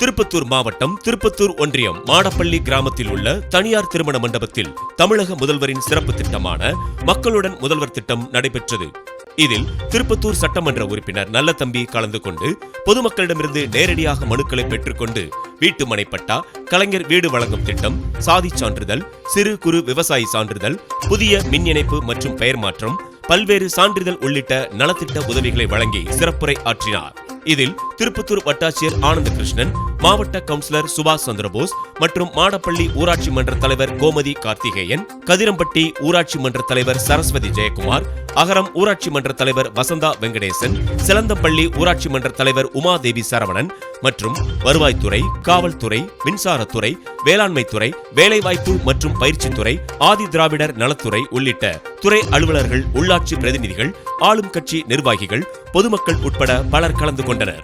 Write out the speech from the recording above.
திருப்பத்தூர் மாவட்டம் திருப்பத்தூர் ஒன்றியம் மாடப்பள்ளி கிராமத்தில் உள்ள தனியார் திருமண மண்டபத்தில் தமிழக முதல்வரின் சிறப்பு திட்டமான மக்களுடன் முதல்வர் திட்டம் நடைபெற்றது. இதில் திருப்பத்தூர் சட்டமன்ற உறுப்பினர் நல்லதம்பி கலந்து கொண்டு பொதுமக்களிடமிருந்து நேரடியாக மனுக்களை பெற்றுக்கொண்டு வீட்டு மனைப்பட்டா கலைஞர் வீடு வழங்கும் திட்டம் சாதி சான்றிதழ் சிறு குறு விவசாயி சான்றிதழ் புதிய மின் இணைப்பு மற்றும் பெயர் மாற்றம் பல்வேறு சான்றிதழ் உள்ளிட்ட நலத்திட்ட உதவிகளை வழங்கி சிறப்புரை ஆற்றினார். இதில் திருப்பத்தூர் வட்டாட்சியர் ஆனந்த கிருஷ்ணன் மாவட்ட கவுன்சிலர் சுபாஷ் சந்திரபோஸ் மற்றும் மாடப்பள்ளி ஊராட்சி மன்ற தலைவர் கோமதி கார்த்திகேயன் கதிரம்பட்டி ஊராட்சி மன்ற தலைவர் சரஸ்வதி ஜெயக்குமார் அகரம் ஊராட்சி மன்ற தலைவர் வசந்தா வெங்கடேசன் சிலந்தப்பள்ளி ஊராட்சி மன்ற தலைவர் உமாதேவி சரவணன் மற்றும் வருவாய்த்துறை காவல்துறை மின்சாரத்துறை வேளாண்மைத்துறை வேலைவாய்ப்பு மற்றும் பயிற்சித்துறை ஆதி திராவிடர் நலத்துறை உள்ளிட்ட துறை அலுவலர்கள் உள்ளாட்சி பிரதிநிதிகள் ஆளும் கட்சி நிர்வாகிகள் பொதுமக்கள் உட்பட பலர் கலந்து கொண்டனர்.